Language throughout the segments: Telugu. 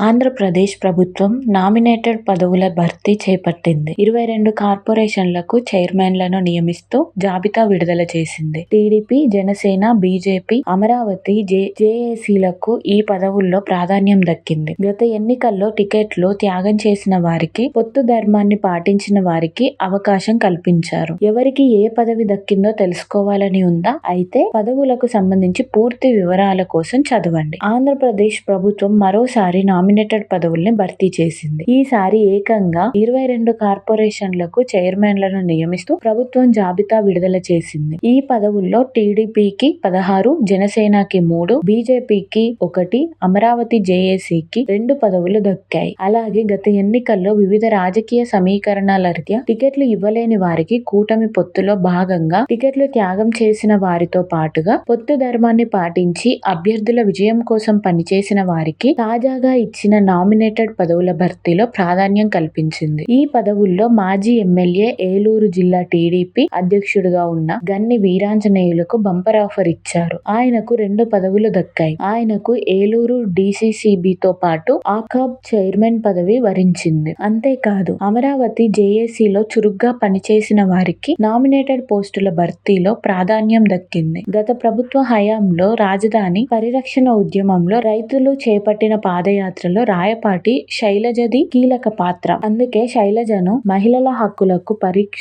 ఆంధ్రప్రదేశ్ ప్రభుత్వం నామినేటెడ్ పదవుల భర్తీ చేపట్టింది. ఇరవై రెండు కార్పొరేషన్లకు చైర్మన్లను నియమిస్తూ జాబితా విడుదల చేసింది. టీడీపీ, జనసేన, బీజేపీ, అమరావతి, జేఏసీలకు ఈ పదవుల్లో ప్రాధాన్యం దక్కింది. గత ఎన్నికల్లో టికెట్లు త్యాగం చేసిన వారికి, పొత్తు ధర్మాన్ని పాటించిన వారికి అవకాశం కల్పించారు. ఎవరికి ఏ పదవి దక్కిందో తెలుసుకోవాలని ఉందా? అయితే పదవులకు సంబంధించి పూర్తి వివరాల కోసం చదవండి. ఆంధ్రప్రదేశ్ ప్రభుత్వం మరోసారి నామినేటెడ్ పదవుల్ని భర్తీ చేసింది. ఈసారి ఏకంగా ఇరవై రెండు కార్పొరేషన్లకు చైర్మన్లను నియమిస్తూ ప్రభుత్వం జాబితా విడుదల చేసింది. ఈ పదవుల్లో టీడీపీకి పదహారు, జనసేనకి మూడు, బీజేపీకి ఒకటి, అమరావతి జేఏసీకి రెండు పదవులు దక్కాయి. అలాగే గత ఎన్నికల్లో వివిధ రాజకీయ సమీకరణాల రీత్యా టికెట్లు ఇవ్వలేని వారికి కూటమి పొత్తులో భాగంగా టికెట్లు త్యాగం చేసిన వారితో పాటుగా పొత్తు ధర్మాన్ని పాటించి అభ్యర్థుల విజయం కోసం పనిచేసిన వారికి తాజాగా ఇచ్చిన నామినేటెడ్ పదవుల భర్తీలో ప్రాధాన్యం కల్పించింది. ఈ పదవుల్లో మాజీ ఎమ్మెల్యే, ఏలూరు జిల్లా టీడీపీ అధ్యక్షుడుగా ఉన్న గన్ని వీరాంజనేయులకు బంపర్ ఆఫర్ ఇచ్చారు. ఆయనకు రెండు పదవులు దక్కాయి. ఆయనకు ఏలూరు డిసిసిబితో పాటు ఆకాబ్ చైర్మన్ పదవి వరించింది. అంతేకాదు అమరావతి జేఏసీలో చురుగ్గా పనిచేసిన వారికి నామినేటెడ్ పోస్టుల భర్తీలో ప్రాధాన్యం దక్కింది. గత ప్రభుత్వ హయాంలో రాజధాని పరిరక్షణ ఉద్యమంలో రైతులు చేపట్టిన పాదయాత్ర పాదయాత్రలో రాయపాటి శైలజది కీలక పాత్ర. అందుకే శైలజను మహిళల హక్కులకు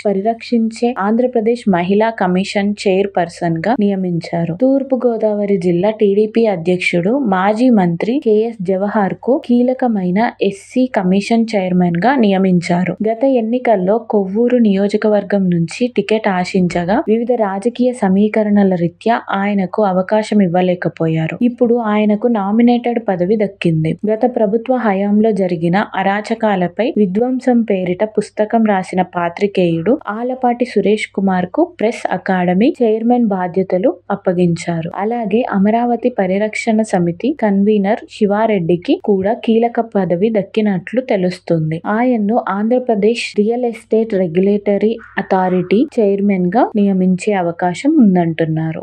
పరిరక్షించే ఆంధ్రప్రదేశ్ మహిళా కమిషన్ చైర్ పర్సన్గా నియమించారు. తూర్పు గోదావరి జిల్లా టీడీపీ అధ్యక్షుడు, మాజీ మంత్రి కేఎస్ జవహర్కు కీలకమైన ఎస్సీ కమిషన్ చైర్మన్గా నియమించారు. గత ఎన్నికల్లో కొవ్వూరు నియోజకవర్గం నుంచి టికెట్ ఆశించగా వివిధ రాజకీయ సమీకరణల రీత్యా ఆయనకు అవకాశం ఇవ్వలేకపోయారు. ఇప్పుడు ఆయనకు నామినేటెడ్ పదవి దక్కింది. గత ప్రభుత్వ హయాంలో జరిగిన అరాచకాలపై విధ్వంసం పేరిట పుస్తకం రాసిన పాత్రికేయుడు ఆలపాటి సురేష్ కుమార్కు ప్రెస్ అకాడమీ చైర్మన్ బాధ్యతలు అప్పగించారు. అలాగే అమరావతి పరిరక్షణ సమితి కన్వీనర్ శివారెడ్డికి కూడా కీలక పదవి దక్కినట్లు తెలుస్తుంది ఆయన్ను Andhra Pradesh real estate regulatory authority చైర్మన్గా నియమించే అవకాశం ఉందంటున్నారు.